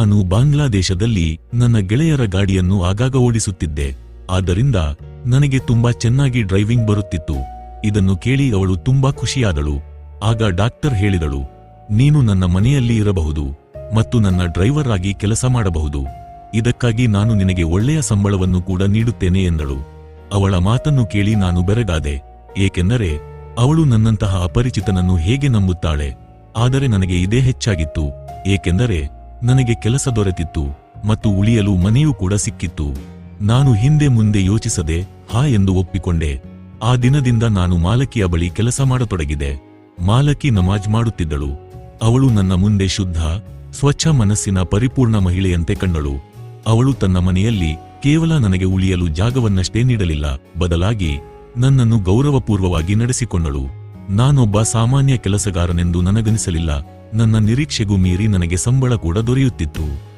ನಾನು ಬಾಂಗ್ಲಾದೇಶದಲ್ಲಿ ನನ್ನ ಗೆಳೆಯರ ಗಾಡಿಯನ್ನು ಆಗಾಗ ಓಡಿಸುತ್ತಿದ್ದೆ. ಆದ್ದರಿಂದ ನನಗೆ ತುಂಬಾ ಚೆನ್ನಾಗಿ ಡ್ರೈವಿಂಗ್ ಬರುತ್ತಿತ್ತು. ಇದನ್ನು ಕೇಳಿ ಅವಳು ತುಂಬಾ ಖುಷಿಯಾದಳು. ಆಗ ಡಾಕ್ಟರ್ ಹೇಳಿದಳು, ನೀನು ನನ್ನ ಮನೆಯಲ್ಲಿ ಇರಬಹುದು ಮತ್ತು ನನ್ನ ಡ್ರೈವರ್ ಆಗಿ ಕೆಲಸ ಮಾಡಬಹುದು. ಇದಕ್ಕಾಗಿ ನಾನು ನಿನಗೆ ಒಳ್ಳೆಯ ಸಂಬಳವನ್ನು ಕೂಡ ನೀಡುತ್ತೇನೆ ಎಂದಳು. ಅವಳ ಮಾತನ್ನು ಕೇಳಿ ನಾನು ಬೆರಗಾದೆ. ಏಕೆಂದರೆ ಅವಳು ನನ್ನಂತಹ ಅಪರಿಚಿತನನ್ನು ಹೇಗೆ ನಂಬುತ್ತಾಳೆ? ಆದರೆ ನನಗೆ ಇದೇ ಹೆಚ್ಚಾಗಿತ್ತು. ಏಕೆಂದರೆ ನನಗೆ ಕೆಲಸ ದೊರೆತಿತ್ತು ಮತ್ತು ಉಳಿಯಲು ಮನೆಯೂ ಕೂಡ ಸಿಕ್ಕಿತ್ತು. ನಾನು ಹಿಂದೆ ಮುಂದೆ ಯೋಚಿಸದೆ, ಹಾ ಎಂದು ಒಪ್ಪಿಕೊಂಡೆ. ಆ ದಿನದಿಂದ ನಾನು ಮಾಲಕಿಯ ಬಳಿ ಕೆಲಸ ಮಾಡತೊಡಗಿದೆ. ಮಾಲಕಿ ನಮಾಜ್ ಮಾಡುತ್ತಿದ್ದಳು. ಅವಳು ನನ್ನ ಮುಂದೆ ಶುದ್ಧ, ಸ್ವಚ್ಛ ಮನಸ್ಸಿನ ಪರಿಪೂರ್ಣ ಮಹಿಳೆಯಂತೆ ಕಂಡಳು. ಅವಳು ತನ್ನ ಮನೆಯಲ್ಲಿ ಕೇವಲ ನನಗೆ ಉಳಿಯಲು ಜಾಗವನ್ನಷ್ಟೇ ನೀಡಲಿಲ್ಲ, ಬದಲಾಗಿ ನನ್ನನ್ನು ಗೌರವಪೂರ್ವವಾಗಿ ನಡೆಸಿಕೊಂಡಳು. ನಾನೊಬ್ಬ ಸಾಮಾನ್ಯ ಕೆಲಸಗಾರನೆಂದು ನನಗನಿಸಲಿಲ್ಲ. ನನ್ನ ನಿರೀಕ್ಷೆಗೂ ಮೀರಿ ನನಗೆ ಸಂಬಳ ಕೂಡ ದೊರೆಯುತ್ತಿತ್ತು.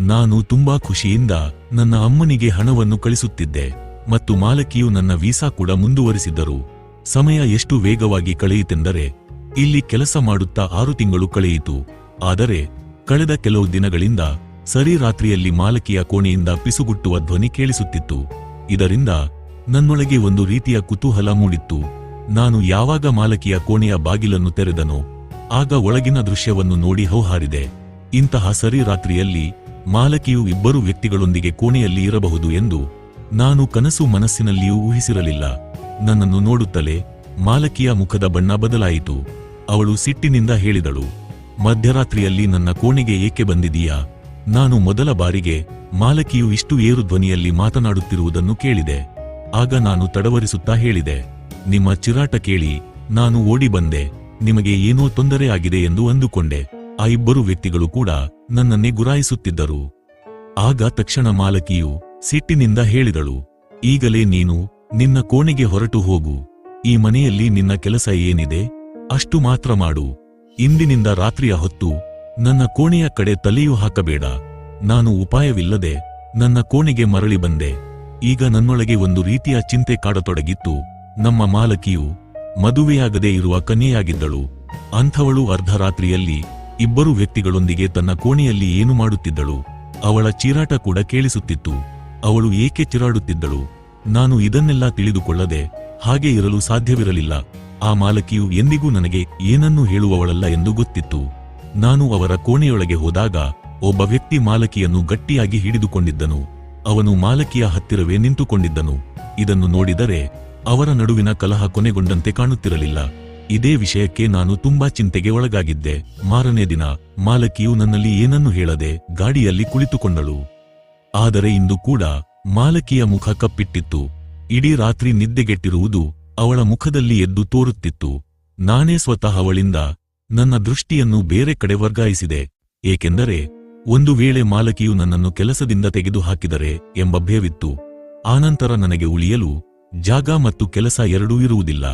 ನಾನು ತುಂಬಾ ಖುಷಿಯಿಂದ ನನ್ನ ಅಮ್ಮನಿಗೆ ಹಣವನ್ನು ಕಳಿಸುತ್ತಿದ್ದೆ ಮತ್ತು ಮಾಲಕಿಯು ನನ್ನ ವೀಸಾ ಕೂಡ ಮುಂದುವರಿಸಿದ್ದರು ಸಮಯ ಎಷ್ಟು ವೇಗವಾಗಿ ಕಳೆಯಿತೆಂದರೆ, ಇಲ್ಲಿ ಕೆಲಸ ಮಾಡುತ್ತಾ ಆರು ತಿಂಗಳು ಕಳೆಯಿತು. ಆದರೆ, ಕಳೆದ ಕೆಲವು ದಿನಗಳಿಂದ ಸರಿ ರಾತ್ರಿಯಲ್ಲಿ ಮಾಲಕಿಯ ಕೋಣೆಯಿಂದ ಪಿಸುಗುಟ್ಟುವ ಧ್ವನಿ ಕೇಳಿಸುತ್ತಿತ್ತು. ಇದರಿಂದ ನನ್ನೊಳಗೆ ಒಂದು ರೀತಿಯ ಕುತೂಹಲ ಮೂಡಿತ್ತು. ನಾನು ಯಾವಾಗ ಮಾಲಕಿಯ ಕೋಣೆಯ ಬಾಗಿಲನ್ನು ತೆರೆದನೋ ಆಗ ಒಳಗಿನ ದೃಶ್ಯವನ್ನು ನೋಡಿ ಹೌಹಾರಿದೆ. ಇಂತಹ ಸರಿ ರಾತ್ರಿಯಲ್ಲಿ ಮಾಲಕಿಯು ಇಬ್ಬರು ವ್ಯಕ್ತಿಗಳೊಂದಿಗೆ ಕೋಣೆಯಲ್ಲಿ ಇರಬಹುದು ಎಂದು ನಾನು ಕನಸು ಮನಸ್ಸಿನಲ್ಲಿಯೂ ಊಹಿಸಿರಲಿಲ್ಲ. ನನ್ನನ್ನು ನೋಡುತ್ತಲೇ ಮಾಲಕಿಯ ಮುಖದ ಬಣ್ಣ ಬದಲಾಯಿತು. ಅವಳು ಸಿಟ್ಟಿನಿಂದ ಹೇಳಿದಳು, ಮಧ್ಯರಾತ್ರಿಯಲ್ಲಿ ನನ್ನ ಕೋಣೆಗೆ ಏಕೆ ಬಂದಿದೀಯಾ ನಾನು ಮೊದಲ ಬಾರಿಗೆ ಮಾಲಕಿಯು ಇಷ್ಟು ಏರು ಧ್ವನಿಯಲ್ಲಿ ಮಾತನಾಡುತ್ತಿರುವುದನ್ನು ಕೇಳಿದೆ. ಆಗ ನಾನು ತಡವರಿಸುತ್ತಾ ಹೇಳಿದೆ, ನಿಮ್ಮ ಚಿರಾಟ ಕೇಳಿ, ನಾನು ಓಡಿ ಬಂದೆ. ನಿಮಗೆ ಏನೋ ತೊಂದರೆಯಾಗಿದೆ ಎಂದು ಅಂದುಕೊಂಡೆ. ಆ ಇಬ್ಬರು ವ್ಯಕ್ತಿಗಳು ಕೂಡ ನನ್ನನ್ನೇ ಗುರಾಯಿಸುತ್ತಿದ್ದರು. ಆಗ ತಕ್ಷಣ ಮಾಲಕಿಯು ಸಿಟ್ಟಿನಿಂದ ಹೇಳಿದಳು, ಈಗಲೇ ನೀನು ನಿನ್ನ ಕೋಣೆಗೆ ಹೊರಟು ಹೋಗು. ಈ ಮನೆಯಲ್ಲಿ ನಿನ್ನ ಕೆಲಸ ಏನಿದೆ ಅಷ್ಟು ಮಾತ್ರ ಮಾಡು. ಇಂದಿನಿಂದ ರಾತ್ರಿಯ ಹೊತ್ತು ನನ್ನ ಕೋಣೆಯ ಕಡೆ ತಲೆಯೂ ಹಾಕಬೇಡ. ನಾನು ಉಪಾಯವಿಲ್ಲದೆ ನನ್ನ ಕೋಣೆಗೆ ಮರಳಿ ಬಂದೆ. ಈಗ ನನ್ನೊಳಗೆ ಒಂದು ರೀತಿಯ ಚಿಂತೆ ಕಾಡತೊಡಗಿತ್ತು. ನಮ್ಮ ಮಾಲಕಿಯು ಮದುವೆಯಾಗದೇ ಇರುವ ಕನ್ಯೆಯಾಗಿದ್ದಳು. ಅಂಥವಳು ಅರ್ಧರಾತ್ರಿಯಲ್ಲಿ ಇಬ್ಬರು ವ್ಯಕ್ತಿಗಳೊಂದಿಗೆ ತನ್ನ ಕೋಣೆಯಲ್ಲಿ ಏನು ಮಾಡುತ್ತಿದ್ದಳು. ಅವಳ ಚೀರಾಟ ಕೂಡ ಕೇಳಿಸುತ್ತಿತ್ತು. ಅವಳು ಏಕೆ ಚಿರಾಡುತ್ತಿದ್ದಳು? ನಾನು ಇದನ್ನೆಲ್ಲ ತಿಳಿದುಕೊಳ್ಳದೆ ಹಾಗೆ ಇರಲು ಸಾಧ್ಯವಿರಲಿಲ್ಲ. ಆ ಮಾಲಕಿಯು ಎಂದಿಗೂ ನನಗೆ ಏನನ್ನೂ ಹೇಳುವವಳಲ್ಲ ಎಂದು ಗೊತ್ತಿತ್ತು. ನಾನು ಅವರ ಕೋಣೆಯೊಳಗೆ ಹೋದಾಗ ಒಬ್ಬ ವ್ಯಕ್ತಿ ಮಾಲಕಿಯನ್ನು ಗಟ್ಟಿಯಾಗಿ ಹಿಡಿದುಕೊಂಡಿದ್ದನು. ಅವನು ಮಾಲಕಿಯ ಹತ್ತಿರವೇ ನಿಂತುಕೊಂಡಿದ್ದನು. ಇದನ್ನು ನೋಡಿದರೆ ಅವರ ನಡುವಿನ ಕಲಹ ಕೊನೆಗೊಂಡಂತೆ ಕಾಣುತ್ತಿರಲಿಲ್ಲ. ಇದೇ ವಿಷಯಕ್ಕೆ ನಾನು ತುಂಬಾ ಚಿಂತೆಗೆ ಒಳಗಾಗಿದ್ದೆ. ಮಾರನೇ ದಿನ ಮಾಲಕಿಯು ನನ್ನಲ್ಲಿ ಏನನ್ನು ಹೇಳದೆ ಗಾಡಿಯಲ್ಲಿ ಕುಳಿತುಕೊಂಡಳು. ಆದರೆ ಇಂದು ಕೂಡ ಮಾಲಕಿಯ ಮುಖ ಕಪ್ಪಿಟ್ಟಿತ್ತು. ಇಡೀ ರಾತ್ರಿ ನಿದ್ದೆಗೆಟ್ಟಿರುವುದು ಅವಳ ಮುಖದಲ್ಲಿ ಎದ್ದು ತೋರುತ್ತಿತ್ತು. ನಾನೇ ಸ್ವತಃ ಅವಳಿಂದ ನನ್ನ ದೃಷ್ಟಿಯನ್ನು ಬೇರೆ ಕಡೆ ವರ್ಗಾಯಿಸಿದೆ. ಏಕೆಂದರೆ ಒಂದು ವೇಳೆ ಮಾಲಕಿಯು ನನ್ನನ್ನು ಕೆಲಸದಿಂದ ತೆಗೆದುಹಾಕಿದರೆ ಎಂಬ ಭಯವಿತ್ತು. ಆನಂತರ ನನಗೆ ಉಳಿಯಲು ಜಾಗ ಮತ್ತು ಕೆಲಸ ಎರಡೂ ಇರುವುದಿಲ್ಲ.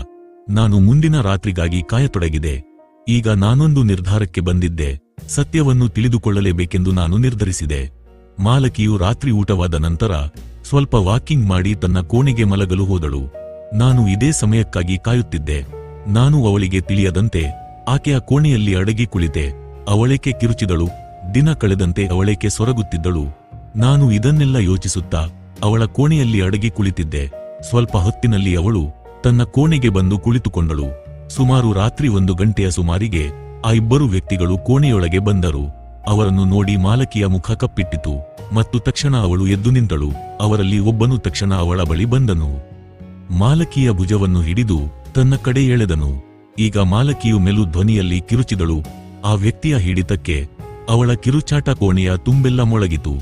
ನಾನು ಮುಂದಿನ ರಾತ್ರಿಗಾಗಿ ಕಾಯತೊಡಗಿದೆ. ಈಗ ನಾನೊಂದು ನಿರ್ಧಾರಕ್ಕೆ ಬಂದಿದ್ದೆ. ಸತ್ಯವನ್ನು ತಿಳಿದುಕೊಳ್ಳಲೇಬೇಕೆಂದು ನಾನು ನಿರ್ಧರಿಸಿದೆ. ಮಾಲಕಿಯು ರಾತ್ರಿ ಊಟವಾದ ನಂತರ ಸ್ವಲ್ಪ ವಾಕಿಂಗ್ ಮಾಡಿ ತನ್ನ ಕೋಣೆಗೆ ಮಲಗಲು ಹೋದಳು. ನಾನು ಇದೇ ಸಮಯಕ್ಕಾಗಿ ಕಾಯುತ್ತಿದ್ದೆ. ನಾನು ಅವಳಿಗೆ ತಿಳಿಯದಂತೆ ಆಕೆಯ ಕೋಣೆಯಲ್ಲಿ ಅಡಗಿ ಕುಳಿತೆ. ಅವಳೇಕೆ ಕಿರುಚಿದಳು? ದಿನ ಕಳೆದಂತೆ ಅವಳೇಕೆ ಸೊರಗುತ್ತಿದ್ದಳು? ನಾನು ಇದನ್ನೆಲ್ಲ ಯೋಚಿಸುತ್ತಾ ಅವಳ ಕೋಣೆಯಲ್ಲಿ ಅಡಗಿ ಕುಳಿತಿದ್ದೆ. ಸ್ವಲ್ಪ ಹೊತ್ತಿನಲ್ಲಿ ಅವಳು ತನ್ನ ಕೋಣೆಗೆ ಬಂದು ಕುಳಿತುಕೊಂಡಳು. ಸುಮಾರು ರಾತ್ರಿ ಒಂದು ಗಂಟೆಯ ಸುಮಾರಿಗೆ ಆ ಇಬ್ಬರು ವ್ಯಕ್ತಿಗಳು ಕೋಣೆಯೊಳಗೆ ಬಂದರು. ಅವರನ್ನು ನೋಡಿ ಮಾಲಕಿಯ ಮುಖ ಕಪ್ಪಿಟ್ಟಿತು ಮತ್ತು ತಕ್ಷಣ ಅವಳು ಎದ್ದು ನಿಂತಳು. ಅವರಲ್ಲಿ ಒಬ್ಬನು ತಕ್ಷಣ ಅವಳ ಬಳಿ ಬಂದನು. ಮಾಲಕಿಯ ಭುಜವನ್ನು ಹಿಡಿದು ತನ್ನ ಕಡೆ ಎಳೆದನು. ಈಗ ಮಾಲಕಿಯು ಮೆಲು ಧ್ವನಿಯಲ್ಲಿ ಕಿರುಚಿದಳು. ಆ ವ್ಯಕ್ತಿಯ ಹಿಡಿತಕ್ಕೆ ಅವಳ ಕಿರುಚಾಟ ಕೋಣೆಯ ತುಂಬೆಲ್ಲ ಮೊಳಗಿತು.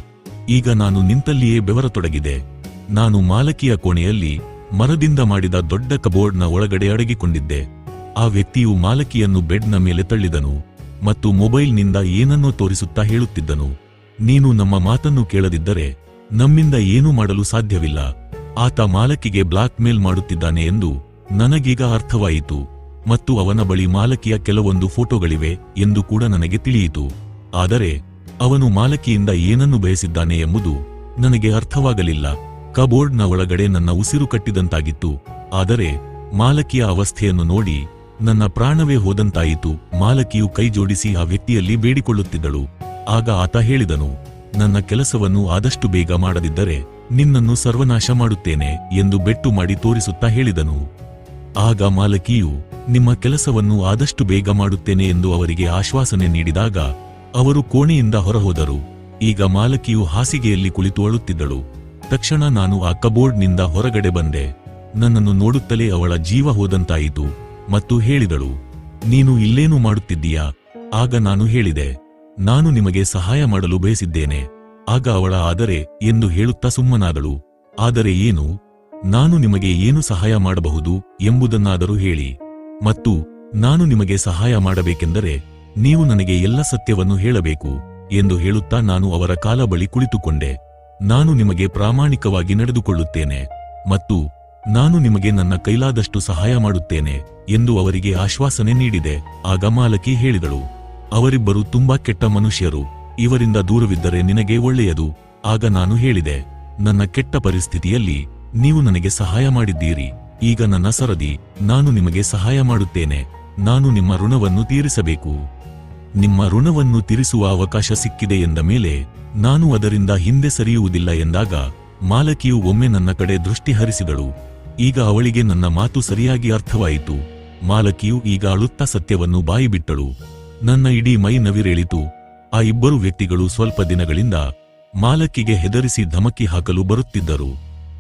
ಈಗ ನಾನು ನಿಂತಲ್ಲಿಯೇ ಬೆವರತೊಡಗಿದೆ. ನಾನು ಮಾಲಕಿಯ ಕೋಣೆಯಲ್ಲಿ ಮರದಿಂದ ಮಾಡಿದ ದೊಡ್ಡ ಕಬೋರ್ಡ್ನ ಒಳಗಡೆ ಅಡಗಿಕೊಂಡಿದ್ದೆ. ಆ ವ್ಯಕ್ತಿಯು ಮಾಲಕಿಯನ್ನು ಬೆಡ್ನ ಮೇಲೆ ತಳ್ಳಿದನು ಮತ್ತು ಮೊಬೈಲ್ನಿಂದ ಏನನ್ನೋ ತೋರಿಸುತ್ತಾ ಹೇಳುತ್ತಿದ್ದನು. ನೀನು ನಮ್ಮ ಮಾತನ್ನು ಕೇಳದಿದ್ದರೆ ನಮ್ಮಿಂದ ಏನೂ ಮಾಡಲು ಸಾಧ್ಯವಿಲ್ಲ. ಆತ ಮಾಲಕಿಗೆ ಬ್ಲಾಕ್ ಮೇಲ್ ಮಾಡುತ್ತಿದ್ದಾನೆ ಎಂದು ನನಗೀಗ ಅರ್ಥವಾಯಿತು ಮತ್ತು ಅವನ ಬಳಿ ಮಾಲಕಿಯ ಕೆಲವೊಂದು ಫೋಟೋಗಳಿವೆ ಎಂದು ಕೂಡ ನನಗೆ ತಿಳಿಯಿತು. ಆದರೆ ಅವನು ಮಾಲಕಿಯಿಂದ ಏನನ್ನು ಬಯಸಿದ್ದಾನೆ ಎಂಬುದು ನನಗೆ ಅರ್ಥವಾಗಲಿಲ್ಲ. ಕಬೋರ್ಡ್ನ ಒಳಗಡೆ ನನ್ನ ಉಸಿರು ಕಟ್ಟಿದಂತಾಗಿತ್ತು. ಆದರೆ ಮಾಲಕಿಯ ಅವಸ್ಥೆಯನ್ನು ನೋಡಿ ನನ್ನ ಪ್ರಾಣವೇ ಹೋದಂತಾಯಿತು. ಮಾಲಕಿಯು ಕೈ ಜೋಡಿಸಿ ಆ ವ್ಯಕ್ತಿಯಲ್ಲಿ ಬೇಡಿಕೊಳ್ಳುತ್ತಿದ್ದಳು. ಆಗ ಆತ ಹೇಳಿದನು, ನನ್ನ ಕೆಲಸವನ್ನು ಆದಷ್ಟು ಬೇಗ ಮಾಡದಿದ್ದರೆ ನಿನ್ನನ್ನು ಸರ್ವನಾಶ ಮಾಡುತ್ತೇನೆ ಎಂದು ಬೆಟ್ಟು ಮಾಡಿ ತೋರಿಸುತ್ತಾ ಹೇಳಿದನು. ಆಗ ಮಾಲಕಿಯು, ನಿಮ್ಮ ಕೆಲಸವನ್ನು ಆದಷ್ಟು ಬೇಗ ಮಾಡುತ್ತೇನೆ ಎಂದು ಅವರಿಗೆ ಆಶ್ವಾಸನೆ ನೀಡಿದಾಗ ಅವರು ಕೋಣೆಯಿಂದ ಹೊರಹೋದರು. ಈಗ ಮಾಲಕಿಯು ಹಾಸಿಗೆಯಲ್ಲಿ ಕುಳಿತು ಅಳುತ್ತಿದ್ದಳು ತಕ್ಷಣ ನಾನು ಆ ಕಬೋರ್ಡ್ನಿಂದ ಹೊರಗಡೆ ಬಂದೆ. ನನ್ನನ್ನು ನೋಡುತ್ತಲೇ ಅವಳ ಜೀವ ಹೋದಂತಾಯಿತು ಮತ್ತು ಹೇಳಿದಳು, ನೀನು ಇಲ್ಲೇನು ಮಾಡುತ್ತಿದ್ದೀಯಾ? ಆಗ ನಾನು ಹೇಳಿದೆ, ನಾನು ನಿಮಗೆ ಸಹಾಯ ಮಾಡಲು ಬಯಸಿದ್ದೇನೆ. ಆಗ ಅವಳ ಆದರೆ ಎಂದು ಹೇಳುತ್ತಾ ಸುಮ್ಮನಾದಳು, ಆದರೆ ಏನು? ನಾನು ನಿಮಗೆ ಏನು ಸಹಾಯ ಮಾಡಬಹುದು? ಎಂಬುದನ್ನಾದರೂ ಹೇಳಿ, ಮತ್ತು ನಾನು ನಿಮಗೆ ಸಹಾಯ ಮಾಡಬೇಕೆಂದರೆ ನೀವು ನನಗೆ ಎಲ್ಲ ಸತ್ಯವನ್ನು ಹೇಳಬೇಕು ಎಂದು ಹೇಳುತ್ತಾ ನಾನು ಅವರ ಕಾಲ ಬಳಿ ಕುಳಿತುಕೊಂಡೆ. ನಾನು ನಿಮಗೆ ಪ್ರಾಮಾಣಿಕವಾಗಿ ನಡೆದುಕೊಳ್ಳುತ್ತೇನೆ ಮತ್ತು ನಾನು ನಿಮಗೆ ನನ್ನ ಕೈಲಾದಷ್ಟು ಸಹಾಯ ಮಾಡುತ್ತೇನೆ ಎಂದು ಅವರಿಗೆ ಆಶ್ವಾಸನೆ ನೀಡಿದೆ. ಆಗ ಮಾಲಕಿ ಹೇಳಿದಳು, ಅವರಿಬ್ಬರು ತುಂಬಾ ಕೆಟ್ಟ ಮನುಷ್ಯರು, ಇವರಿಂದ ದೂರವಿದ್ದರೆ ನಿನಗೆ ಒಳ್ಳೆಯದು. ಆಗ ನಾನು ಹೇಳಿದೆ, ನನ್ನ ಕೆಟ್ಟ ಪರಿಸ್ಥಿತಿಯಲ್ಲಿ ನೀವು ನನಗೆ ಸಹಾಯ ಮಾಡಿದ್ದೀರಿ. ಈಗ ನನ್ನ ಸರದಿ, ನಾನು ನಿಮಗೆ ಸಹಾಯ ಮಾಡುತ್ತೇನೆ, ನಾನು ನಿಮ್ಮ ಋಣವನ್ನು ತೀರಿಸಬೇಕು. ನಿಮ್ಮ ಋಣವನ್ನು ತೀರಿಸುವ ಅವಕಾಶ ಸಿಕ್ಕಿದೆ ಎಂದ ಮೇಲೆ ನಾನು ಅದರಿಂದ ಹಿಂದೆ ಸರಿಯುವುದಿಲ್ಲ ಎಂದಾಗ ಮಾಲಕಿಯು ಒಮ್ಮೆ ನನ್ನ ಕಡೆ ದೃಷ್ಟಿ ಹರಿಸಿದಳು. ಈಗ ಅವಳಿಗೆ ನನ್ನ ಮಾತು ಸರಿಯಾಗಿ ಅರ್ಥವಾಯಿತು. ಮಾಲಕಿಯು ಈಗ ಅಳುತ್ತ ಸತ್ಯವನ್ನು ಬಾಯಿಬಿಟ್ಟಳು. ನನ್ನ ಇಡೀ ಮೈ ನವಿರೇಳಿತು. ಆ ಇಬ್ಬರು ವ್ಯಕ್ತಿಗಳು ಸ್ವಲ್ಪ ದಿನಗಳಿಂದ ಮಾಲಕಿಗೆ ಹೆದರಿಸಿ ಧಮಕಿ ಹಾಕಲು ಬರುತ್ತಿದ್ದರು.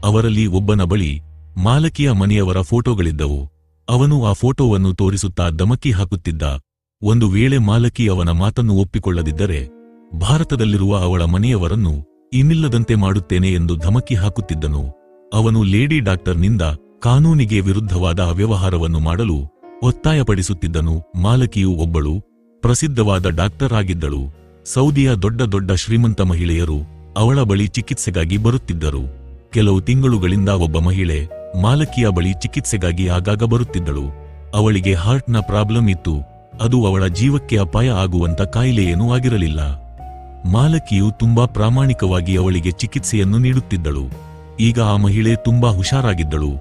ಅವರಲ್ಲಿ ಒಬ್ಬನ ಬಳಿ ಮಾಲಕಿಯ ಮನೆಯವರ ಫೋಟೋಗಳಿದ್ದವು. ಅವನು ಆ ಫೋಟೋವನ್ನು ತೋರಿಸುತ್ತಾ ಧಮಕಿ ಹಾಕುತ್ತಿದ್ದ. ಒಂದು ವೇಳೆ ಮಾಲಕಿ ಅವನ ಮಾತನ್ನು ಒಪ್ಪಿಕೊಳ್ಳದಿದ್ದರೆ ಭಾರತದಲ್ಲಿರುವ ಅವಳ ಮನೆಯವರನ್ನು ಇನ್ನಿಲ್ಲದಂತೆ ಮಾಡುತ್ತೇನೆ ಎಂದು ಧಮಕಿ ಹಾಕುತ್ತಿದ್ದನು. ಅವನು ಲೇಡಿ ಡಾಕ್ಟರ್ನಿಂದ ಕಾನೂನಿಗೆ ವಿರುದ್ಧವಾದ ಅವ್ಯವಹಾರವನ್ನು ಮಾಡಲು ಒತ್ತಾಯಪಡಿಸುತ್ತಿದ್ದನು. ಮಾಲಕಿಯು ಒಬ್ಬಳು ಪ್ರಸಿದ್ಧವಾದ ಡಾಕ್ಟರ್ ಆಗಿದ್ದಳು. ಸೌದಿಯ ದೊಡ್ಡ ದೊಡ್ಡ ಶ್ರೀಮಂತ ಮಹಿಳೆಯರು ಅವಳ ಬಳಿ ಚಿಕಿತ್ಸೆಗಾಗಿ ಬರುತ್ತಿದ್ದರು. ಕೆಲವು ತಿಂಗಳುಗಳಿಂದ ಒಬ್ಬ ಮಹಿಳೆ ಮಾಲಕಿಯ ಬಳಿ ಚಿಕಿತ್ಸೆಗಾಗಿ ಆಗಾಗ ಬರುತ್ತಿದ್ದಳು. ಅವಳಿಗೆ ಹಾರ್ಟ್ನ ಪ್ರಾಬ್ಲಮ್ ಇತ್ತು. ಅದು ಅವಳ ಜೀವಕ್ಕೆ ಅಪಾಯ ಆಗುವಂತ ಕಾಯಿಲೆಯೇನೂ ಆಗಿರಲಿಲ್ಲ. ಮಾಲಕಿಯು ತುಂಬಾ ಪ್ರಾಮಾಣಿಕವಾಗಿ ಅವಳಿಗೆ ಚಿಕಿತ್ಸೆಯನ್ನು ನೀಡುತ್ತಿದ್ದಳು. ಈಗ ಆ ಮಹಿಳೆ ತುಂಬಾ ಹುಷಾರಾಗಿದ್ದಳು.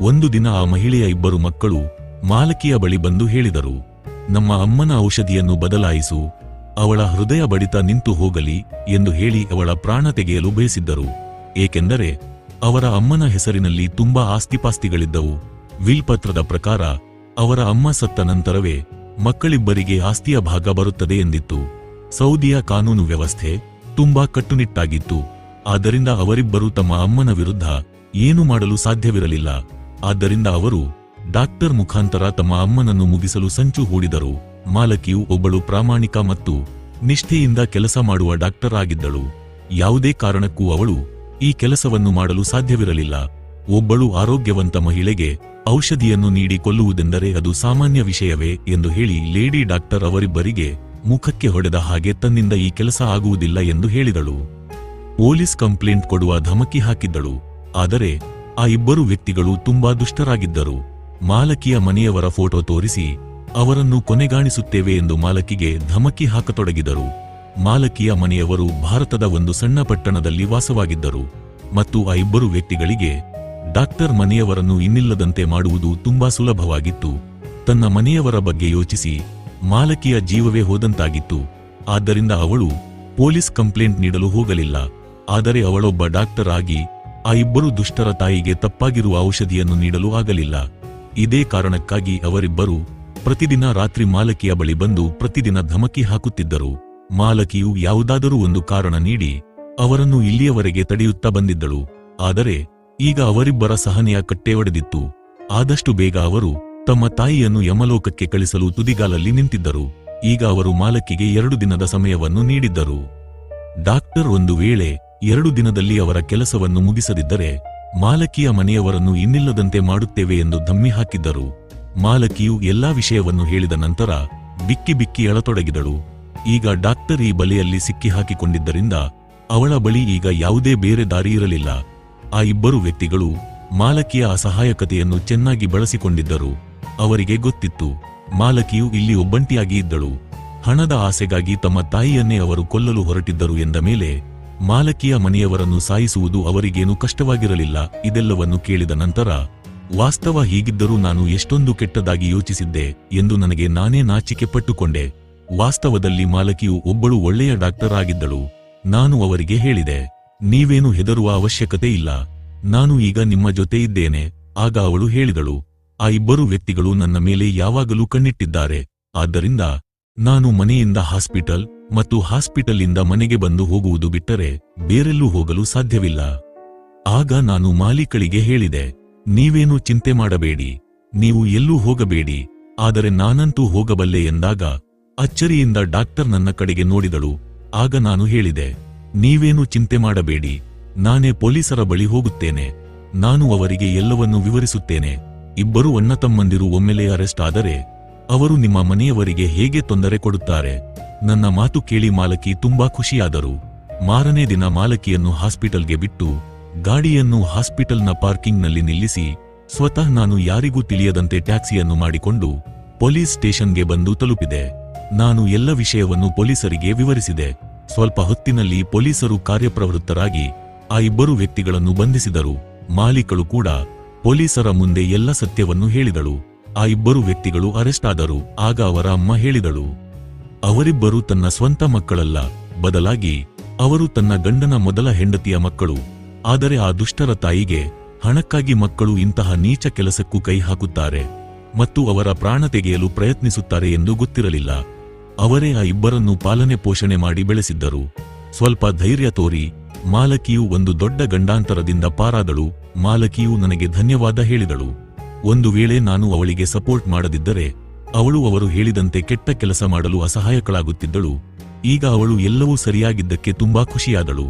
ಒಂದು ದಿನ ಆ ಮಹಿಳೆಯ ಇಬ್ಬರು ಮಕ್ಕಳು ಮಾಲಕಿಯ ಬಳಿ ಬಂದು ಹೇಳಿದರು, ನಮ್ಮ ಅಮ್ಮನ ಔಷಧಿಯನ್ನು ಬದಲಾಯಿಸು, ಅವಳ ಹೃದಯ ಬಡಿತ ನಿಂತು ಹೋಗಲಿ ಎಂದು ಹೇಳಿ ಅವಳ ಪ್ರಾಣ ತೆಗೆಯಲು ಬಯಸಿದ್ದರು. ಏಕೆಂದರೆ ಅವರ ಅಮ್ಮನ ಹೆಸರಿನಲ್ಲಿ ತುಂಬಾ ಆಸ್ತಿಪಾಸ್ತಿಗಳಿದ್ದವು. ವಿಲ್ ಪತ್ರದ ಪ್ರಕಾರ ಅವರ ಅಮ್ಮ ಸತ್ತ ನಂತರವೇ ಮಕ್ಕಳಿಬ್ಬರಿಗೆ ಆಸ್ತಿಯ ಭಾಗ ಬರುತ್ತದೆ ಎಂದಿತ್ತು. ಸೌದಿಯ ಕಾನೂನು ವ್ಯವಸ್ಥೆ ತುಂಬಾ ಕಟ್ಟುನಿಟ್ಟಾಗಿತ್ತು. ಆದ್ದರಿಂದ ಅವರಿಬ್ಬರು ತಮ್ಮ ಅಮ್ಮನ ವಿರುದ್ಧ ಏನು ಮಾಡಲು ಸಾಧ್ಯವಿರಲಿಲ್ಲ. ಆದ್ದರಿಂದ ಅವರು ಡಾಕ್ಟರ್ ಮುಖಾಂತರ ತಮ್ಮ ಅಮ್ಮನನ್ನು ಮುಗಿಸಲು ಸಂಚು ಹೂಡಿದರು. ಮಾಲಕಿಯು ಒಬ್ಬಳು ಪ್ರಾಮಾಣಿಕ ಮತ್ತು ನಿಷ್ಠೆಯಿಂದ ಕೆಲಸ ಮಾಡುವ ಡಾಕ್ಟರ್ ಆಗಿದ್ದಳು. ಯಾವುದೇ ಕಾರಣಕ್ಕೂ ಅವಳು ಈ ಕೆಲಸವನ್ನು ಮಾಡಲು ಸಾಧ್ಯವಿರಲಿಲ್ಲ. ಒಬ್ಬಳು ಆರೋಗ್ಯವಂತ ಮಹಿಳೆಗೆ ಔಷಧಿಯನ್ನು ನೀಡಿ ಕೊಲ್ಲುವುದೆಂದರೆ ಅದು ಸಾಮಾನ್ಯ ವಿಷಯವೇ ಎಂದು ಹೇಳಿ ಲೇಡಿ ಡಾಕ್ಟರ್ ಅವರಿಬ್ಬರಿಗೆ ಮುಖಕ್ಕೆ ಹೊಡೆದ ಹಾಗೆ ತನ್ನಿಂದ ಈ ಕೆಲಸ ಆಗುವುದಿಲ್ಲ ಎಂದು ಹೇಳಿದಳು. ಪೊಲೀಸ್ ಕಂಪ್ಲೇಂಟ್ ಕೊಡುವ ಧಮಕಿ ಹಾಕಿದ್ದಳು. ಆದರೆ ಆ ಇಬ್ಬರು ವ್ಯಕ್ತಿಗಳು ತುಂಬಾ ದುಷ್ಟರಾಗಿದ್ದರು. ಮಾಲಕಿಯ ಮನೆಯವರ ಫೋಟೋ ತೋರಿಸಿ ಅವರನ್ನು ಕೊನೆಗಾಣಿಸುತ್ತೇವೆ ಎಂದು ಮಾಲಕಿಗೆ ಧಮಕಿ ಹಾಕತೊಡಗಿದರು. ಮಾಲಕಿಯ ಮನೆಯವರು ಭಾರತದ ಒಂದು ಸಣ್ಣ ಪಟ್ಟಣದಲ್ಲಿ ವಾಸವಾಗಿದ್ದರು ಮತ್ತು ಆ ಇಬ್ಬರು ವ್ಯಕ್ತಿಗಳಿಗೆ ಡಾಕ್ಟರ್ ಮನೆಯವರನ್ನು ಇನ್ನಿಲ್ಲದಂತೆ ಮಾಡುವುದು ತುಂಬಾ ಸುಲಭವಾಗಿತ್ತು. ತನ್ನ ಮನೆಯವರ ಬಗ್ಗೆ ಯೋಚಿಸಿ, ಮಾಲಕಿಯ ಜೀವವೇ ಹೋದಂತಾಗಿತ್ತು. ಆದ್ದರಿಂದ ಅವಳು ಪೊಲೀಸ್ ಕಂಪ್ಲೇಂಟ್ ನೀಡಲು ಹೋಗಲಿಲ್ಲ. ಆದರೆ ಅವಳೊಬ್ಬ ಡಾಕ್ಟರ್ ಆಗಿ, ಆ ಇಬ್ಬರು ದುಷ್ಟರ ತಾಯಿಗೆ ತಪ್ಪಾಗಿರುವ ಔಷಧಿಯನ್ನು ನೀಡಲು ಆಗಲಿಲ್ಲ. ಇದೇ ಕಾರಣಕ್ಕಾಗಿ ಅವರಿಬ್ಬರು ಪ್ರತಿದಿನ ರಾತ್ರಿ ಮಾಲಕಿಯ ಬಳಿ ಬಂದು ಪ್ರತಿದಿನ ಧಮಕಿ ಹಾಕುತ್ತಿದ್ದರು. ಮಾಲಕಿಯು ಯಾವುದಾದರೂ ಒಂದು ಕಾರಣ ನೀಡಿ ಅವರನ್ನು ಇಲ್ಲಿಯವರೆಗೆ ತಡೆಯುತ್ತಾ ಬಂದಿದ್ದಳು. ಆದರೆ ಈಗ ಅವರಿಬ್ಬರ ಸಹನೆಯ ಕಟ್ಟೆ ಒಡೆದಿತ್ತು. ಆದಷ್ಟು ಬೇಗ ಅವರು ತಮ್ಮ ತಾಯಿಯನ್ನು ಯಮಲೋಕಕ್ಕೆ ಕಳಿಸಲು ತುದಿಗಾಲಲ್ಲಿ ನಿಂತಿದ್ದರು. ಈಗ ಅವರು ಮಾಲಕಿಗೆ ಎರಡು ದಿನದ ಸಮಯವನ್ನು ನೀಡಿದ್ದರು. ಡಾಕ್ಟರ್ ಒಂದು ವೇಳೆ ಎರಡು ದಿನದಲ್ಲಿ ಅವರ ಕೆಲಸವನ್ನು ಮುಗಿಸದಿದ್ದರೆ ಮಾಲಕಿಯ ಮನೆಯವರನ್ನು ಇನ್ನಿಲ್ಲದಂತೆ ಮಾಡುತ್ತೇವೆ ಎಂದು ಧಮ್ಮಿ ಹಾಕಿದ್ದರು. ಮಾಲಕಿಯು ಎಲ್ಲಾ ವಿಷಯವನ್ನು ಹೇಳಿದ ನಂತರ ಬಿಕ್ಕಿ ಬಿಕ್ಕಿ ಅಳತೊಡಗಿದಳು. ಈಗ ಡಾಕ್ಟರ್ ಈ ಬಲೆಯಲ್ಲಿ ಸಿಕ್ಕಿ ಹಾಕಿಕೊಂಡಿದ್ದರಿಂದ ಅವಳ ಬಳಿ ಈಗ ಯಾವುದೇ ಬೇರೆ ದಾರಿ ಇರಲಿಲ್ಲ. ಆ ಇಬ್ಬರು ವ್ಯಕ್ತಿಗಳು ಮಾಲಕಿಯ ಅಸಹಾಯಕತೆಯನ್ನು ಚೆನ್ನಾಗಿ ಬಳಸಿಕೊಂಡಿದ್ದರು. ಅವರಿಗೆ ಗೊತ್ತಿತ್ತು, ಮಾಲಕಿಯು ಇಲ್ಲಿ ಒಬ್ಬಂಟಿಯಾಗಿ ಇದ್ದಳು. ಹಣದ ಆಸೆಗಾಗಿ ತಮ್ಮ ತಾಯಿಯನ್ನೇ ಅವರು ಕೊಲ್ಲಲು ಹೊರಟಿದ್ದರು ಎಂದ ಮೇಲೆ, ಮಾಲಕಿಯ ಮನೆಯವರನ್ನು ಸಾಯಿಸುವುದು ಅವರಿಗೇನು ಕಷ್ಟವಾಗಿರಲಿಲ್ಲ, ಇದೆಲ್ಲವನ್ನು ಕೇಳಿದ ನಂತರ, ವಾಸ್ತವ ಹೀಗಿದ್ದರೂ ನಾನು ಎಷ್ಟೊಂದು ಕೆಟ್ಟದಾಗಿ ಯೋಚಿಸಿದ್ದೆ ಎಂದು ನನಗೆ ನಾನೇ ನಾಚಿಕೆ ಪಟ್ಟುಕೊಂಡೆ. ವಾಸ್ತವದಲ್ಲಿ ಮಾಲಕಿಯು ಒಬ್ಬಳು ಒಳ್ಳೆಯ ಡಾಕ್ಟರ್ ಆಗಿದ್ದಳು. ನಾನು ಅವರಿಗೆ ಹೇಳಿದೆ ನೀವೇನು ಹೆದರುವ ಅವಶ್ಯಕತೆ ಇಲ್ಲ. ನಾನು ಈಗ ನಿಮ್ಮ ಜೊತೆ ಇದ್ದೇನೆ, ಆಗ ಅವಳು ಹೇಳಿದಳು. ಆ ಇಬ್ಬರು ವ್ಯಕ್ತಿಗಳು ನನ್ನ ಮೇಲೆ ಯಾವಾಗಲೂ ಕಣ್ಣಿಟ್ಟಿದ್ದಾರೆ. ಆದ್ದರಿಂದ ನಾನು ಮನೆಯಿಂದ ಹಾಸ್ಪಿಟಲ್ ಮತ್ತು ಹಾಸ್ಪಿಟಲ್ನಿಂದ ಮನೆಗೆ ಬಂದು ಹೋಗುವುದು ಬಿಟ್ಟರೆ ಬೇರೆಲ್ಲೂ ಹೋಗಲು ಸಾಧ್ಯವಿಲ್ಲ. ಆಗ ನಾನು ಮಾಲೀಕಳಿಗೆ ಹೇಳಿದೆ, ನೀವೇನು ಚಿಂತೆ ಮಾಡಬೇಡಿ. ನೀವು ಎಲ್ಲೂ ಹೋಗಬೇಡಿ. ಆದರೆ ನಾನಂತೂ ಹೋಗಬಲ್ಲೆ ಎಂದಾಗ ಅಚ್ಚರಿಯಿಂದ ಡಾಕ್ಟರ್ ನನ್ನ ಕಡೆಗೆ ನೋಡಿದಳು. ಆಗ ನಾನು ಹೇಳಿದೆ ನೀವೇನು ಚಿಂತೆ ಮಾಡಬೇಡಿ. ನಾನೇ ಪೊಲೀಸರ ಬಳಿ ಹೋಗುತ್ತೇನೆ. ನಾನು ಅವರಿಗೆ ಎಲ್ಲವನ್ನೂ ವಿವರಿಸುತ್ತೇನೆ. ಇಬ್ಬರು ಅಣ್ಣ ತಮ್ಮಂದಿರು ಒಮ್ಮೆಲೆ ಅರೆಸ್ಟ್ ಆದರೆ, ಅವರು ನಿಮ್ಮ ಮನೆಯವರಿಗೆ ಹೇಗೆ ತೊಂದರೆ ಕೊಡುತ್ತಾರೆ? ನನ್ನ ಮಾತು ಕೇಳಿ ಮಾಲಕಿ ತುಂಬಾ ಖುಷಿಯಾದರು. ಮಾರನೇ ದಿನ ಮಾಲಕಿಯನ್ನು ಹಾಸ್ಪಿಟಲ್ಗೆ ಬಿಟ್ಟು, ಗಾಡಿಯನ್ನು ಹಾಸ್ಪಿಟಲ್ನ ಪಾರ್ಕಿಂಗ್ನಲ್ಲಿ ನಿಲ್ಲಿಸಿ, ಸ್ವತಃ ನಾನು ಯಾರಿಗೂ ತಿಳಿಯದಂತೆ ಟ್ಯಾಕ್ಸಿಯನ್ನು ಮಾಡಿಕೊಂಡು, ಪೊಲೀಸ್ ಸ್ಟೇಷನ್ಗೆ ಬಂದು ತಲುಪಿದೆ. ನಾನು ಎಲ್ಲ ವಿಷಯವನ್ನು ಪೊಲೀಸರಿಗೆ ವಿವರಿಸಿದೆ. ಸ್ವಲ್ಪ ಹೊತ್ತಿನಲ್ಲಿ ಪೊಲೀಸರು ಕಾರ್ಯಪ್ರವೃತ್ತರಾಗಿ ಆ ಇಬ್ಬರು ವ್ಯಕ್ತಿಗಳನ್ನು ಬಂಧಿಸಿದರು. ಮಾಲೀಕಳು ಕೂಡ ಪೊಲೀಸರ ಮುಂದೆ ಎಲ್ಲ ಸತ್ಯವನ್ನು ಹೇಳಿದಳು. ಆ ಇಬ್ಬರು ವ್ಯಕ್ತಿಗಳು ಅರೆಸ್ಟ್ ಆದರು. ಆಗ ಅವರ ಅಮ್ಮ ಹೇಳಿದಳು, ಅವರಿಬ್ಬರು ತನ್ನ ಸ್ವಂತ ಮಕ್ಕಳಲ್ಲ. ಬದಲಾಗಿ ಅವರು ತನ್ನ ಗಂಡನ ಮೊದಲ ಹೆಂಡತಿಯ ಮಕ್ಕಳು. ಆದರೆ ಆ ದುಷ್ಟರ ತಾಯಿಗೆ ಹಣಕ್ಕಾಗಿ ಮಕ್ಕಳು ಇಂತಹ ನೀಚ ಕೆಲಸಕ್ಕೂ ಕೈ ಹಾಕುತ್ತಾರೆ ಮತ್ತು ಅವರ ಪ್ರಾಣ ತೆಗೆಯಲು ಪ್ರಯತ್ನಿಸುತ್ತಾರೆ ಎಂದು ಗೊತ್ತಿರಲಿಲ್ಲ. ಅವರೇ ಆ ಇಬ್ಬರನ್ನು ಪಾಲನೆ ಪೋಷಣೆ ಮಾಡಿ ಬೆಳೆಸಿದ್ದರು. ಸ್ವಲ್ಪ ಧೈರ್ಯ ತೋರಿ, ಮಾಲಕಿಯು ಒಂದು ದೊಡ್ಡ ಗಂಡಾಂತರದಿಂದ ಪಾರಾದಳು. ಮಾಲಕಿಯು ನನಗೆ ಧನ್ಯವಾದ ಹೇಳಿದಳು. ಒಂದು ವೇಳೆ ನಾನು ಅವಳಿಗೆ ಸಪೋರ್ಟ್ ಮಾಡದಿದ್ದರೆ, ಅವಳು ಅವರು ಹೇಳಿದಂತೆ ಕೆಟ್ಟ ಕೆಲಸ ಮಾಡಲು ಅಸಹಾಯಕಳಾಗುತ್ತಿದ್ದಳು. ಈಗ ಅವಳು ಎಲ್ಲವೂ ಸರಿಯಾಗಿದ್ದಕ್ಕೆ ತುಂಬಾ ಖುಷಿಯಾದಳು.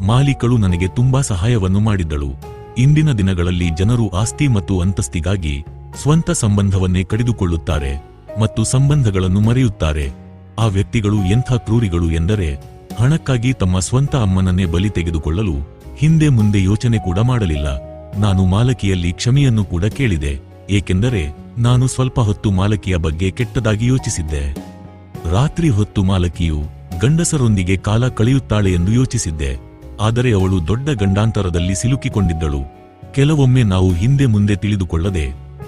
ಮಾಲೀಕಳು ನನಗೆ ತುಂಬಾ ಸಹಾಯವನ್ನು ಮಾಡಿದ್ದಳು. ಇಂದಿನ ದಿನಗಳಲ್ಲಿ ಜನರು ಆಸ್ತಿ ಮತ್ತು ಅಂತಸ್ತಿಗಾಗಿ ಸ್ವಂತ ಸಂಬಂಧವನ್ನೇ ಕಡಿದುಕೊಳ್ಳುತ್ತಾರೆ ಮತ್ತು ಸಂಬಂಧಗಳನ್ನು ಮರೆಯುತ್ತಾರೆ. ಆ ವ್ಯಕ್ತಿಗಳು ಎಂಥ ಕ್ರೂರಿಗಳು ಎಂದರೆ ಹಣಕ್ಕಾಗಿ ತಮ್ಮ ಸ್ವಂತ ಅಮ್ಮನನ್ನೇ ಬಲಿ ತೆಗೆದುಕೊಳ್ಳಲು ಹಿಂದೆ ಮುಂದೆ ಯೋಚನೆ ಕೂಡ ಮಾಡಲಿಲ್ಲ. ನಾನು ಮಾಲಕಿಯಲ್ಲಿ ಕ್ಷಮೆಯನ್ನು ಕೂಡ ಕೇಳಿದೆ, ಏಕೆಂದರೆ ನಾನು ಸ್ವಲ್ಪ ಹೊತ್ತು ಮಾಲಕಿಯ ಬಗ್ಗೆ ಕೆಟ್ಟದಾಗಿ ಯೋಚಿಸಿದ್ದೆ. ರಾತ್ರಿ ಹೊತ್ತು ಮಾಲಕಿಯು ಗಂಡಸರೊಂದಿಗೆ ಕಾಲ ಕಳೆಯುತ್ತಾಳೆ ಎಂದು ಯೋಚಿಸಿದ್ದೆ, ಆದರೆ ಅವಳು ದೊಡ್ಡ ಗಂಡಾಂತರದಲ್ಲಿ ಸಿಲುಕಿಕೊಂಡಿದ್ದಳು. ಕೆಲವೊಮ್ಮೆ ನಾವು ಹಿಂದೆ ಮುಂದೆ ತಿಳಿದುಕೊಳ್ಳದೆ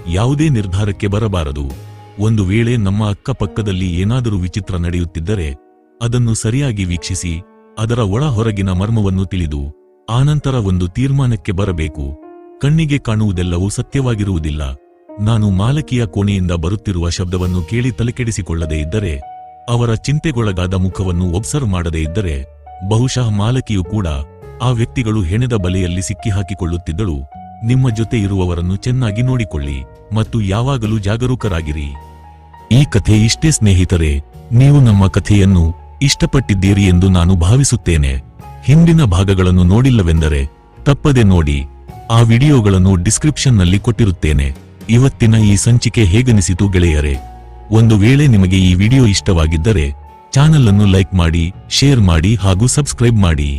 ಯಾವುದೇ ನಿರ್ಧಾರಕ್ಕೆ ಬರಬಾರದು. ಒಂದು ವೇಳೆ ನಮ್ಮ ಅಕ್ಕಪಕ್ಕದಲ್ಲಿ ಏನಾದರೂ ವಿಚಿತ್ರ ನಡೆಯುತ್ತಿದ್ದರೆ ಅದನ್ನು ಸರಿಯಾಗಿ ವೀಕ್ಷಿಸಿ, ಅದರ ಒಳ ಹೊರಗಿನ ಮರ್ಮವನ್ನು ತಿಳಿದು, ಆನಂತರ ಒಂದು ತೀರ್ಮಾನಕ್ಕೆ ಬರಬೇಕು. ಕಣ್ಣಿಗೆ ಕಾಣುವುದೆಲ್ಲವೂ ಸತ್ಯವಾಗಿರುವುದಿಲ್ಲ. ನಾನು ಮಾಲಕಿಯ ಕೋಣೆಯಿಂದ ಬರುತ್ತಿರುವ ಶಬ್ದವನ್ನು ಕೇಳಿ ತಲೆಕೆಡಿಸಿಕೊಳ್ಳದೇ ಇದ್ದರೆ, ಅವರ ಚಿಂತೆಗೊಳಗಾದ ಮುಖವನ್ನು ಒಬ್ಸರ್ವ್ ಮಾಡದೇ ಇದ್ದರೆ, ಬಹುಶಃ ಮಾಲಕಿಯು ಕೂಡ ಆ ವ್ಯಕ್ತಿಗಳು ಹೆಣೆದ ಬಲೆಯಲ್ಲಿ ಸಿಕ್ಕಿಹಾಕಿಕೊಳ್ಳುತ್ತಿದ್ದಳು. ನಿಮ್ಮ ಜೊತೆ ಇರುವವರನ್ನು ಚೆನ್ನಾಗಿ ನೋಡಿಕೊಳ್ಳಿ ಮತ್ತು ಯಾವಾಗಲೂ ಜಾಗರೂಕರಾಗಿರಿ. ಈ ಕಥೆ ಇಷ್ಟೇ ಸ್ನೇಹಿತರೆ, ನೀವು ನಮ್ಮ ಕಥೆಯನ್ನು ಇಷ್ಟಪಟ್ಟಿದ್ದೀರಿ ಎಂದು ನಾನು ಭಾವಿಸುತ್ತೇನೆ. ಹಿಂದಿನ ಭಾಗಗಳನ್ನು ನೋಡಿಲ್ಲವೆಂದರೆ ತಪ್ಪದೆ ನೋಡಿ, ಆ ವಿಡಿಯೋಗಳನ್ನು ಡಿಸ್ಕ್ರಿಪ್ಷನ್ನಲ್ಲಿ ಕೊಟ್ಟಿರುತ್ತೇನೆ. ಇವತ್ತಿನ ಈ ಸಂಚಿಕೆ ಹೇಗನಿಸಿತು ಗೆಳೆಯರೆ? ಒಂದು ವೇಳೆ ನಿಮಗೆ ಈ ವಿಡಿಯೋ ಇಷ್ಟವಾಗಿದ್ದರೆ ಚಾನಲ್ ಅನ್ನು ಲೈಕ್ ಮಾಡಿ, ಶೇರ್ ಮಾಡಿ ಹಾಗೂ ಸಬ್ಸ್ಕ್ರೈಬ್ ಮಾಡಿ.